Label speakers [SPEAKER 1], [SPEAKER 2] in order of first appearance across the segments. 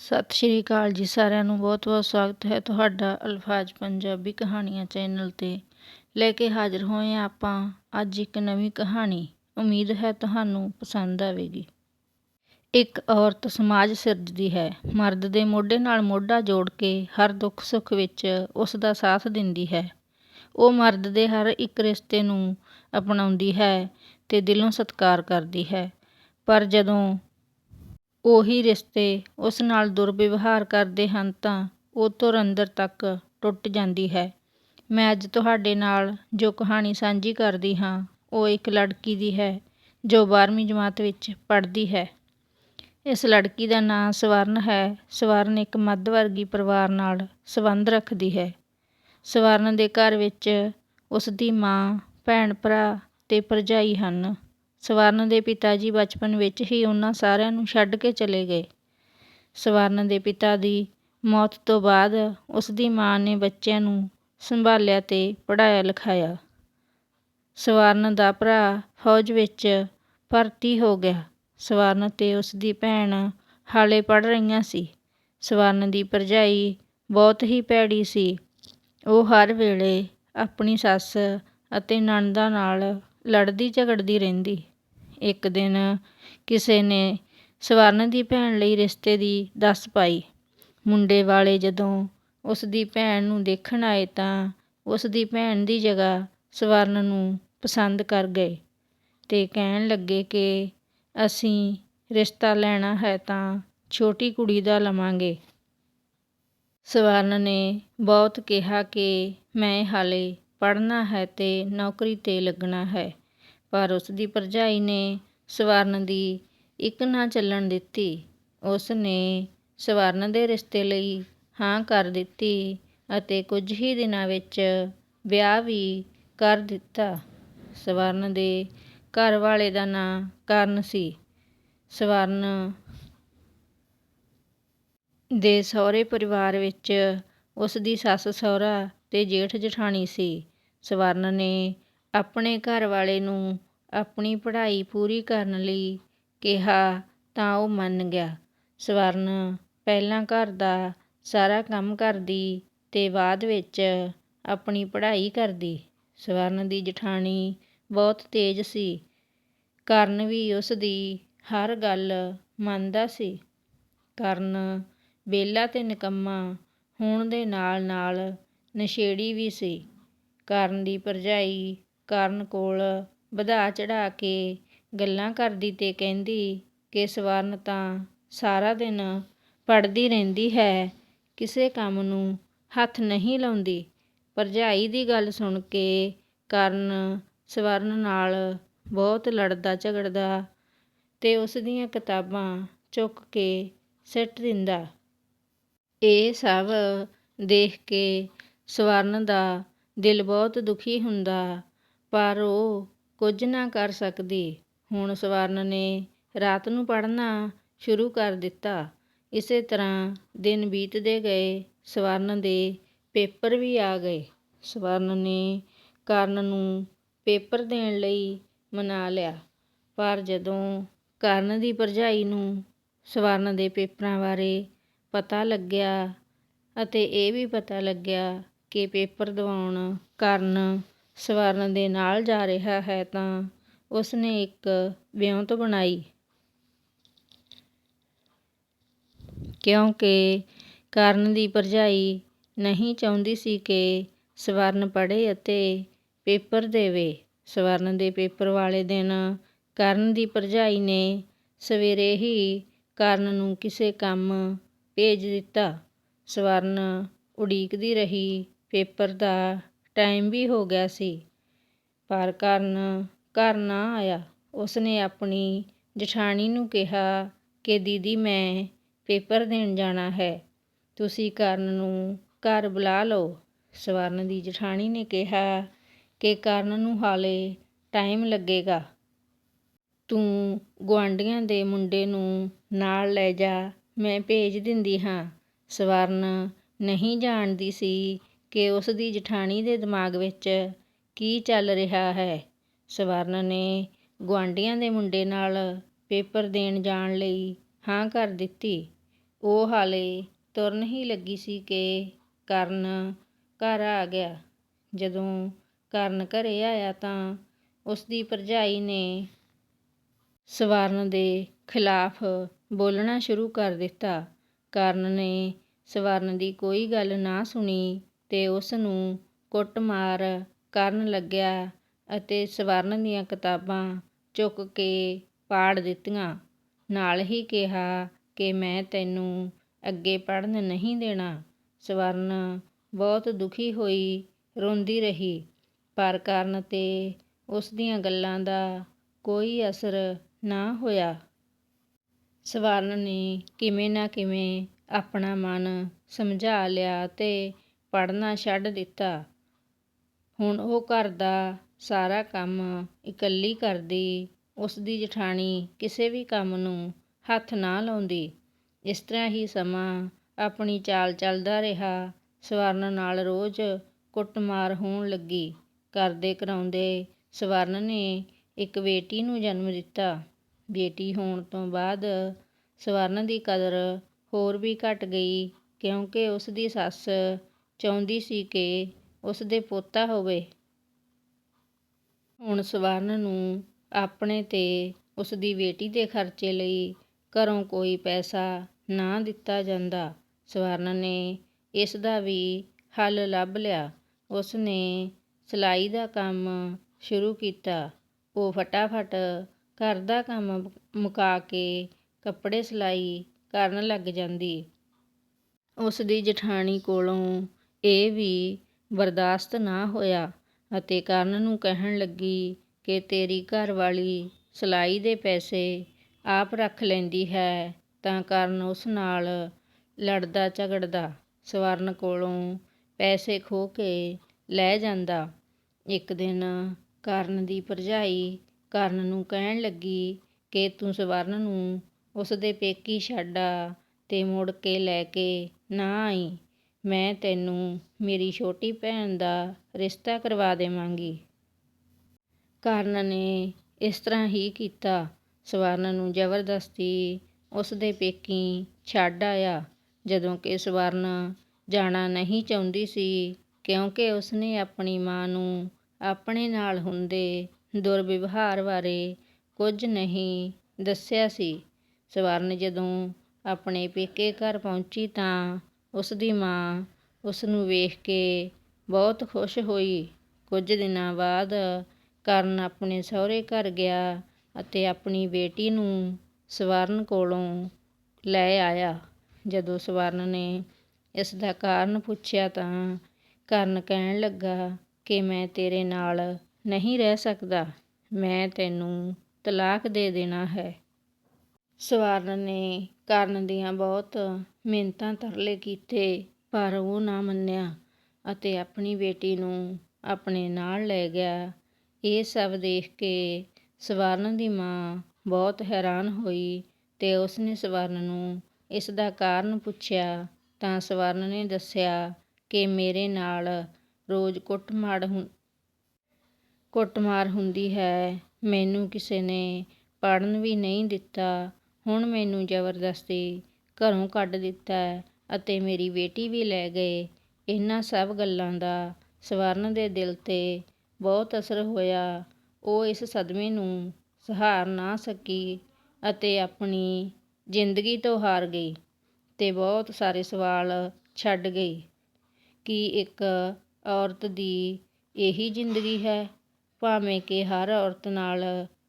[SPEAKER 1] ਸਤਿ ਸ਼੍ਰੀ ਅਕਾਲ ਜੀ ਸਾਰਿਆਂ ਨੂੰ ਬਹੁਤ-ਬਹੁਤ ਸਵਾਗਤ ਹੈ ਤੁਹਾਡਾ ਅਲਫਾਜ਼ ਪੰਜਾਬੀ ਕਹਾਣੀਆਂ ਚੈਨਲ ਤੇ। ਲੈ ਕੇ ਹਾਜ਼ਰ ਹੋਏ ਹਾਂ ਆਪਾਂ ਅੱਜ ਇੱਕ ਨਵੀਂ ਕਹਾਣੀ। ਉਮੀਦ ਹੈ ਤੁਹਾਨੂੰ ਪਸੰਦ ਆਵੇਗੀ। ਇੱਕ ਔਰਤ ਸਮਾਜ ਸਿਰਜਦੀ ਹੈ। ਮਰਦ ਦੇ ਮੋਢੇ ਨਾਲ ਮੋਢਾ ਜੋੜ ਕੇ ਹਰ ਦੁੱਖ ਸੁੱਖ ਵਿੱਚ ਉਸ ਦਾ ਸਾਥ ਦਿੰਦੀ ਹੈ। ਉਹ ਮਰਦ ਦੇ ਹਰ ਇੱਕ ਰਿਸ਼ਤੇ ਨੂੰ ਅਪਣਾਉਂਦੀ ਹੈ ਤੇ ਦਿਲੋਂ ਸਤਿਕਾਰ ਕਰਦੀ ਹੈ। ਪਰ ਜਦੋਂ ਉਹੀ ਰਿਸ਼ਤੇ ਉਸ ਨਾਲ ਦੁਰਵਿਵਹਾਰ ਕਰਦੇ ਹਨ ਤਾਂ ਉਹ ਧੁਰ ਅੰਦਰ ਤੱਕ ਟੁੱਟ ਜਾਂਦੀ ਹੈ। ਮੈਂ ਅੱਜ ਤੁਹਾਡੇ ਨਾਲ ਜੋ ਕਹਾਣੀ ਸਾਂਝੀ ਕਰਦੀ ਹਾਂ, ਉਹ ਇੱਕ ਲੜਕੀ ਦੀ ਹੈ, ਜੋ 12ਵੀਂ ਜਮਾਤ ਵਿੱਚ ਪੜ੍ਹਦੀ ਹੈ। ਇਸ ਲੜਕੀ ਦਾ ਨਾਂ ਸਵਰਨ ਹੈ। ਸਵਰਨ ਇੱਕ ਮੱਧ ਵਰਗੀ ਪਰਿਵਾਰ ਨਾਲ ਸੰਬੰਧ ਰੱਖਦੀ ਹੈ। ਸਵਰਨ ਦੇ ਘਰ ਵਿੱਚ ਉਸ ਦੀ ਮਾਂ ਭੈਣ ਭਰਾ ਅਤੇ ਭਰਜਾਈ ਹਨ। ਸਵਰਨ ਦੇ ਪਿਤਾ ਜੀ ਬਚਪਨ ਵਿੱਚ ਹੀ ਉਹਨਾਂ ਸਾਰਿਆਂ ਨੂੰ ਛੱਡ ਕੇ ਚਲੇ ਗਏ। ਸਵਰਨ ਦੇ ਪਿਤਾ ਦੀ ਮੌਤ ਤੋਂ ਬਾਅਦ ਉਸ ਦੀ ਮਾਂ ਨੇ ਬੱਚਿਆਂ ਨੂੰ ਸੰਭਾਲਿਆ ਤੇ ਪੜ੍ਹਾਇਆ ਲਿਖਾਇਆ। ਸਵਰਨ ਦਾ ਭਰਾ ਫੌਜ ਵਿੱਚ ਭਰਤੀ ਹੋ ਗਿਆ। ਸਵਰਨ ਤੇ ਉਸ ਦੀ ਭੈਣ ਹਾਲੇ ਪੜ੍ਹ ਰਹੀਆਂ ਸੀ। ਸਵਰਨ ਦੀ ਭਰਜਾਈ ਬਹੁਤ ਹੀ ਭੈੜੀ ਸੀ। ਉਹ ਹਰ ਵੇਲੇ ਆਪਣੀ ਸੱਸ ਅਤੇ ਨਣਦਾਂ ਨਾਲ ਲੜਦੀ ਝਗੜਦੀ ਰਹਿੰਦੀ। ਇੱਕ ਦਿਨ ਕਿਸੇ ਨੇ ਸਵਰਨ ਦੀ ਭੈਣ ਲਈ ਰਿਸ਼ਤੇ ਦੀ ਦੱਸ ਪਾਈ। ਮੁੰਡੇ ਵਾਲੇ ਜਦੋਂ ਉਸ ਦੀ ਭੈਣ ਨੂੰ ਦੇਖਣ ਆਏ ਤਾਂ ਉਸ ਦੀ ਭੈਣ ਦੀ ਜਗ੍ਹਾ ਸਵਰਨ ਨੂੰ ਪਸੰਦ ਕਰ ਗਏ ਤੇ ਕਹਿਣ ਲੱਗੇ ਕਿ ਅਸੀਂ ਰਿਸ਼ਤਾ ਲੈਣਾ ਹੈ ਤਾਂ ਛੋਟੀ ਕੁੜੀ ਦਾ ਲਵਾਂਗੇ। ਸਵਰਨ ਨੇ ਬਹੁਤ ਕਿਹਾ ਕਿ ਮੈਂ ਹਾਲੇ ਪੜ੍ਹਨਾ ਹੈ ਤੇ ਨੌਕਰੀ ਤੇ ਲੱਗਣਾ ਹੈ। ਪਰ ਉਸ ਦੀ ਭਰਜਾਈ ਨੇ ਸਵਰਨ ਦੀ ਇੱਕ ਨਾ ਚੱਲਣ ਦਿੱਤੀ। ਉਸ ਨੇ ਸਵਰਨ ਦੇ ਰਿਸ਼ਤੇ ਲਈ ਹਾਂ ਕਰ ਦਿੱਤੀ ਅਤੇ ਕੁਝ ਹੀ ਦਿਨਾਂ ਵਿੱਚ ਵਿਆਹ ਵੀ ਕਰ ਦਿੱਤਾ। ਸਵਰਨ ਦੇ ਘਰ ਵਾਲੇ ਦਾ ਨਾਂ ਕਰਨ ਸੀ। ਸਵਰਨ ਦੇ ਸਹੁਰੇ ਪਰਿਵਾਰ ਵਿੱਚ ਉਸ ਦੀ ਸੱਸ ਸਹੁਰਾ ਤੇ ਜੇਠ ਜਠਾਣੀ ਸੀ। ਸਵਰਨ ਨੇ ਆਪਣੇ ਘਰ ਵਾਲੇ ਨੂੰ ਆਪਣੀ ਪੜ੍ਹਾਈ ਪੂਰੀ ਕਰਨ ਲਈ ਕਿਹਾ ਤਾਂ ਉਹ ਮੰਨ ਗਿਆ। ਸਵਰਨ ਪਹਿਲਾਂ ਘਰ ਦਾ ਸਾਰਾ ਕੰਮ ਕਰਦੀ ਤੇ ਬਾਅਦ ਵਿੱਚ ਆਪਣੀ ਪੜ੍ਹਾਈ ਕਰਦੀ। ਸਵਰਨ ਦੀ ਜਠਾਣੀ ਬਹੁਤ ਤੇਜ਼ ਸੀ। ਕਰਨ ਵੀ ਉਸ ਦੀ ਹਰ ਗੱਲ ਮੰਨਦਾ ਸੀ। ਕਰਨ ਵਿਹਲਾ ਤੇ ਨਿਕੰਮਾ ਹੋਣ ਦੇ ਨਾਲ ਨਾਲ ਨਸ਼ੇੜੀ ਵੀ ਸੀ। ਕਰਨ ਦੀ ਭਰਜਾਈ ਕਰਨ ਕੋਲ ਵਧਾ ਚੜ੍ਹਾ ਕੇ ਗੱਲਾਂ ਕਰਦੀ ਤੇ ਕਹਿੰਦੀ ਕਿ ਸਵਰਨ ਤਾਂ ਸਾਰਾ ਦਿਨ ਪੜ੍ਹਦੀ ਰਹਿੰਦੀ ਹੈ, ਕਿਸੇ ਕੰਮ ਨੂੰ ਹੱਥ ਨਹੀਂ ਲਾਉਂਦੀ। ਭਰਜਾਈ ਦੀ ਗੱਲ ਸੁਣ ਕੇ ਕਰਨ ਸਵਰਨ ਨਾਲ ਬਹੁਤ ਲੜਦਾ ਝਗੜਦਾ ਤੇ ਉਸ ਦੀਆਂ ਕਿਤਾਬਾਂ ਚੁੱਕ ਕੇ ਸਿੱਟ ਦਿੰਦਾ। ਇਹ ਸਭ ਦੇਖ ਕੇ ਸਵਰਨ ਦਾ, ਦਿਲ ਬਹੁਤ ਦੁਖੀ ਹੁੰਦਾ, ਪਰ ਉਹ ਕੁਝ ਨਾ ਕਰ ਸਕਦੀ। ਹੁਣ ਸਵਰਨ ਨੇ ਰਾਤ ਨੂੰ ਪੜ੍ਹਨਾ ਸ਼ੁਰੂ ਕਰ ਦਿੱਤਾ। ਇਸੇ ਤਰ੍ਹਾਂ ਦਿਨ ਬੀਤਦੇ ਗਏ, ਸਵਰਨ ਦੇ ਪੇਪਰ ਵੀ ਆ ਗਏ। ਸਵਰਨ ਨੇ ਕਰਨ ਨੂੰ ਪੇਪਰ ਦੇਣ ਲਈ ਮਨਾ ਲਿਆ, ਪਰ ਜਦੋਂ ਕਰਨ ਦੀ ਭਰਜਾਈ ਨੂੰ ਸਵਰਨ ਦੇ ਪੇਪਰਾਂ ਬਾਰੇ ਪਤਾ ਲੱਗਿਆ ਅਤੇ ਇਹ ਵੀ ਪਤਾ ਲੱਗਿਆ ਕਿ ਪੇਪਰ ਦਿਵਾਉਣ, ਕਰਨ, ਸਵਰਨ ਦੇ ਨਾਲ ਜਾ ਰਿਹਾ ਹੈ ਤਾਂ ਉਸ ਨੇ ਇੱਕ ਵਿਉਂਤ ਬਣਾਈ। ਕਿਉਂਕਿ ਕਰਨ ਦੀ ਭਰਜਾਈ ਨਹੀਂ ਚਾਹੁੰਦੀ ਸੀ ਕਿ ਸਵਰਨ ਪੜ੍ਹੇ ਅਤੇ ਪੇਪਰ ਦੇਵੇ। ਸਵਰਨ ਦੇ ਪੇਪਰ ਵਾਲੇ ਦਿਨ ਕਰਨ ਦੀ ਭਰਜਾਈ ਨੇ ਸਵੇਰੇ ਹੀ ਕਰਨ ਨੂੰ ਕਿਸੇ ਕੰਮ ਭੇਜ ਦਿੱਤਾ। ਸਵਰਨ ਉਡੀਕਦੀ ਰਹੀ ਪੇਪਰ ਦਾ ਟਾਈਮ ਵੀ ਹੋ ਗਿਆ ਸੀ, ਪਰ ਕਰਨ, ਘਰ ਨਾ ਆਇਆ। ਉਸਨੇ ਆਪਣੀ ਜਠਾਣੀ ਨੂੰ ਕਿਹਾ ਕਿ, ਦੀਦੀ, ਮੈਂ ਪੇਪਰ ਦੇਣ ਜਾਣਾ ਹੈ। ਤੁਸੀਂ ਕਰਨ ਨੂੰ ਘਰ ਬੁਲਾ ਲਓ। ਸਵਰਨ ਦੀ ਜਠਾਣੀ ਨੇ ਕਿਹਾ ਕਿ, ਕਰਨ ਨੂੰ ਹਾਲੇ ਟਾਈਮ ਲੱਗੇਗਾ। ਤੂੰ ਗੁਆਂਢੀਆਂ ਦੇ ਮੁੰਡੇ ਨੂੰ ਨਾਲ ਲੈ ਜਾ। ਮੈਂ ਭੇਜ ਦਿੰਦੀ ਹਾਂ। ਸਵਰਨ ਨਹੀਂ ਜਾਣਦੀ ਸੀ ਕਿ ਉਸ ਦੀ ਜਠਾਣੀ ਦੇ ਦਿਮਾਗ ਵਿੱਚ ਕੀ ਚੱਲ ਰਿਹਾ ਹੈ? ਸਵਰਨ ਨੇ ਗੁਆਂਢੀਆਂ ਦੇ ਮੁੰਡੇ ਨਾਲ ਪੇਪਰ ਦੇਣ ਜਾਣ ਲਈ ਹਾਂ ਕਰ ਦਿੱਤੀ। ਉਹ ਹਾਲੇ ਤੁਰਨ ਹੀ ਲੱਗੀ ਸੀ ਕਿ ਕਰਨ ਘਰ ਆ ਗਿਆ। ਜਦੋਂ ਕਰਨ ਘਰੇ ਆਇਆ ਤਾਂ ਉਸ ਦੀ ਭਰਜਾਈ ਨੇ ਸਵਰਨ ਦੇ ਖਿਲਾਫ ਬੋਲਣਾ ਸ਼ੁਰੂ ਕਰ ਦਿੱਤਾ। ਕਰਨ ਨੇ ਸਵਰਨ ਦੀ ਕੋਈ ਗੱਲ ਨਾ ਸੁਣੀ। ਤੇ ਉਸ ਨੂੰ ਕੁੱਟਮਾਰ ਕਰਨ ਲੱਗਿਆ ਅਤੇ ਸਵਰਨ ਦੀਆਂ ਕਿਤਾਬਾਂ ਚੁੱਕ ਕੇ ਪਾੜ ਦਿੱਤੀਆਂ। ਨਾਲ ਹੀ ਕਿਹਾ ਕਿ ਮੈਂ ਤੈਨੂੰ ਅੱਗੇ ਪੜ੍ਹਨ ਨਹੀਂ ਦੇਣਾ। ਸਵਰਨ ਬਹੁਤ ਦੁਖੀ ਹੋਈ, ਰੋਂਦੀ ਰਹੀ, ਪਰ ਕਰਨ ਤੇ ਉਸ ਦੀਆਂ ਗੱਲਾਂ ਦਾ ਕੋਈ ਅਸਰ ਨਾ ਹੋਇਆ। ਸਵਰਨ ਨੇ ਕਿਵੇਂ ਨਾ ਕਿਵੇਂ ਆਪਣਾ ਮਨ ਸਮਝਾ ਲਿਆ ਤੇ ਪੜ੍ਹਨਾ ਛੱਡ ਦਿੱਤਾ। ਹੁਣ ਉਹ ਘਰ ਦਾ ਸਾਰਾ ਕੰਮ ਇਕੱਲੀ ਕਰਦੀ ਉਸ ਦੀ ਜਠਾਣੀ ਕਿਸੇ ਵੀ ਕੰਮ ਨੂੰ ਹੱਥ ਨਾ ਲਾਉਂਦੀ। ਇਸ ਤਰ੍ਹਾਂ ਹੀ ਸਮਾਂ ਆਪਣੀ ਚਾਲ ਚੱਲਦਾ ਰਿਹਾ। ਸਵਰਨ ਨਾਲ ਰੋਜ਼ ਕੁੱਟਮਾਰ ਹੋਣ ਲੱਗੀ। ਕਰਦੇ ਕਰਾਉਂਦੇ ਸਵਰਨ ਨੇ ਇੱਕ ਬੇਟੀ ਨੂੰ ਜਨਮ ਦਿੱਤਾ। ਬੇਟੀ ਹੋਣ ਤੋਂ ਬਾਅਦ ਸਵਰਨ ਦੀ ਕਦਰ ਹੋਰ ਵੀ ਘਟ ਗਈ, ਕਿਉਂਕਿ ਉਸ ਦੀ ਸੱਸ ਚਾਹੁੰਦੀ ਸੀ ਕਿ ਉਸ ਦੇ ਪੋਤਾ ਹੋਵੇ। ਹੁਣ ਸਵਰਨ ਨੂੰ ਆਪਣੇ ਤੇ ਉਸ ਦੀ ਬੇਟੀ ਦੇ ਖਰਚੇ ਲਈ ਘਰੋਂ ਕੋਈ ਪੈਸਾ ਨਾ ਦਿੱਤਾ ਜਾਂਦਾ। ਸਵਰਨ ਨੇ ਇਸ ਦਾ ਵੀ ਹੱਲ ਲੱਭ ਲਿਆ। ਉਸ ਨੇ ਸਿਲਾਈ ਦਾ ਕੰਮ ਸ਼ੁਰੂ ਕੀਤਾ। ਉਹ ਫਟਾਫਟ ਘਰ ਦਾ ਕੰਮ ਮੁਕਾ ਕੇ ਕੱਪੜੇ ਸਿਲਾਈ ਕਰਨ ਲੱਗ ਜਾਂਦੀ। ਉਸ ਦੀ ਜਠਾਣੀ ਕੋਲੋਂ ਇਹ ਵੀ ਬਰਦਾਸ਼ਤ ਨਾ ਹੋਇਆ ਅਤੇ ਕਰਨ ਨੂੰ ਕਹਿਣ ਲੱਗੀ ਕਿ ਤੇਰੀ ਘਰਵਾਲੀ ਸਿਲਾਈ ਦੇ ਪੈਸੇ ਆਪ ਰੱਖ ਲੈਂਦੀ ਹੈ ਤਾਂ ਕਰਨ ਉਸ ਨਾਲ ਲੜਦਾ ਝਗੜਦਾ ਸਵਰਨ ਕੋਲੋਂ ਪੈਸੇ ਖੋਹ ਕੇ ਲੈ ਜਾਂਦਾ। ਇੱਕ ਦਿਨ ਕਰਨ ਦੀ ਭਰਜਾਈ ਕਰਨ ਨੂੰ ਕਹਿਣ ਲੱਗੀ ਕਿ ਤੂੰ ਸਵਰਨ ਨੂੰ ਉਸ ਦੇ ਪੇਕੀ ਛੱਡ ਆ ਤੇ ਮੁੜ ਕੇ ਲੈ ਕੇ ਨਾ ਆਈ। ਮੈਂ ਤੈਨੂੰ ਮੇਰੀ ਛੋਟੀ ਭੈਣ ਦਾ ਰਿਸ਼ਤਾ ਕਰਵਾ ਦੇਵਾਂਗੀ। ਕਰਨ ਨੇ ਇਸ ਤਰ੍ਹਾਂ ਹੀ ਕੀਤਾ। ਸਵਰਨ ਨੂੰ ਜ਼ਬਰਦਸਤੀ ਉਸ ਦੇ ਪੇਕੀ ਛੱਡ ਆਇਆ। ਜਦੋਂ ਕਿ ਸਵਰਨ ਜਾਣਾ ਨਹੀਂ ਚਾਹੁੰਦੀ ਸੀ, ਕਿਉਂਕਿ ਉਸਨੇ ਆਪਣੀ ਮਾਂ ਨੂੰ ਆਪਣੇ ਨਾਲ ਹੁੰਦੇ ਦੁਰਵਿਵਹਾਰ ਬਾਰੇ ਕੁਝ ਨਹੀਂ ਦੱਸਿਆ ਸੀ। ਸਵਰਨ ਜਦੋਂ ਆਪਣੇ ਪੇਕੇ ਘਰ ਪਹੁੰਚੀ ਤਾਂ ਉਸ ਦੀ ਮਾਂ ਉਸ ਨੂੰ ਵੇਖ ਕੇ ਬਹੁਤ ਖੁਸ਼ ਹੋਈ। ਕੁਝ ਦਿਨਾਂ ਬਾਅਦ ਕਰਨ ਆਪਣੇ ਸਹੁਰੇ ਘਰ ਗਿਆ ਅਤੇ ਆਪਣੀ ਬੇਟੀ ਨੂੰ ਸਵਰਨ ਕੋਲੋਂ ਲੈ ਆਇਆ। ਜਦੋਂ ਸਵਰਨ ਨੇ ਇਸ ਦਾ ਕਾਰਨ ਪੁੱਛਿਆ ਤਾਂ ਕਰਨ ਕਹਿਣ ਲੱਗਾ ਕਿ ਮੈਂ ਤੇਰੇ ਨਾਲ ਨਹੀਂ ਰਹਿ ਸਕਦਾ। ਮੈਂ ਤੈਨੂੰ ਤਲਾਕ ਦੇ ਦੇਣਾ ਹੈ। ਸਵਰਨ ਨੇ ਕਰਨ ਦੀਆਂ ਬਹੁਤ ਮਿਹਨਤਾਂ ਤਰਲੇ ਕੀਤੇ, ਪਰ ਉਹ ਨਾ ਮੰਨਿਆ ਅਤੇ ਆਪਣੀ ਬੇਟੀ ਨੂੰ ਆਪਣੇ ਨਾਲ ਲੈ ਗਿਆ। ਇਹ ਸਭ ਦੇਖ ਕੇ ਸਵਰਨ ਦੀ ਮਾਂ ਬਹੁਤ ਹੈਰਾਨ ਹੋਈ ਤੇ ਉਸਨੇ ਸਵਰਨ ਨੂੰ ਇਸ ਦਾ ਕਾਰਨ ਪੁੱਛਿਆ ਤਾਂ ਸਵਰਨ ਨੇ ਦੱਸਿਆ ਕਿ ਮੇਰੇ ਨਾਲ ਰੋਜ਼ ਕੁੱਟਮਾਰ ਹੁੰ, ਕੁੱਟਮਾਰ ਹੁੰਦੀ ਹੈ। ਮੈਨੂੰ ਕਿਸੇ ਨੇ ਪੜ੍ਹਨ ਵੀ ਨਹੀਂ ਦਿੱਤਾ ਹੁਣ ਮੈਨੂੰ ਜ਼ਬਰਦਸਤੀ ਘਰੋਂ ਕੱਢ ਦਿੱਤਾ ਅਤੇ ਮੇਰੀ ਬੇਟੀ ਵੀ ਲੈ ਗਏ। ਇਹਨਾਂ ਸਭ ਗੱਲਾਂ ਦਾ ਸਵਰਨ ਦੇ ਦਿਲ 'ਤੇ ਬਹੁਤ ਅਸਰ ਹੋਇਆ। ਉਹ ਇਸ ਸਦਮੇ ਨੂੰ ਸਹਾਰ ਨਾ ਸਕੀ ਅਤੇ ਆਪਣੀ ਜ਼ਿੰਦਗੀ ਤੋਂ ਹਾਰ ਗਈ ਅਤੇ ਬਹੁਤ ਸਾਰੇ ਸਵਾਲ ਛੱਡ ਗਈ ਕਿ ਇੱਕ ਔਰਤ ਦੀ ਇਹੀ ਜ਼ਿੰਦਗੀ ਹੈ। ਭਾਵੇਂ ਕਿ ਹਰ ਔਰਤ ਨਾਲ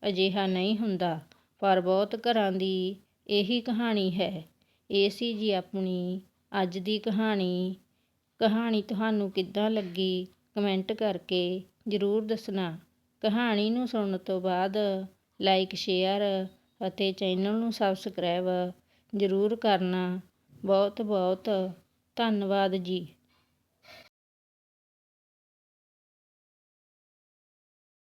[SPEAKER 1] ਅਜਿਹਾ ਨਹੀਂ ਹੁੰਦਾ। ਪਰ ਬਹੁਤ ਘਰਾਂ ਦੀ ਇਹੀ ਕਹਾਣੀ ਹੈ। ਇਹ ਸੀ ਜੀ ਆਪਣੀ ਅੱਜ ਦੀ ਕਹਾਣੀ। ਕਹਾਣੀ ਤੁਹਾਨੂੰ ਕਿੱਦਾਂ ਲੱਗੀ ਕਮੈਂਟ ਕਰਕੇ ਜ਼ਰੂਰ ਦੱਸਣਾ। ਕਹਾਣੀ ਨੂੰ ਸੁਣਨ ਤੋਂ ਬਾਅਦ ਲਾਈਕ, ਸ਼ੇਅਰ ਅਤੇ ਚੈਨਲ ਨੂੰ ਸਬਸਕ੍ਰਾਈਬ ਜ਼ਰੂਰ ਕਰਨਾ। ਬਹੁਤ ਬਹੁਤ ਧੰਨਵਾਦ ਜੀ।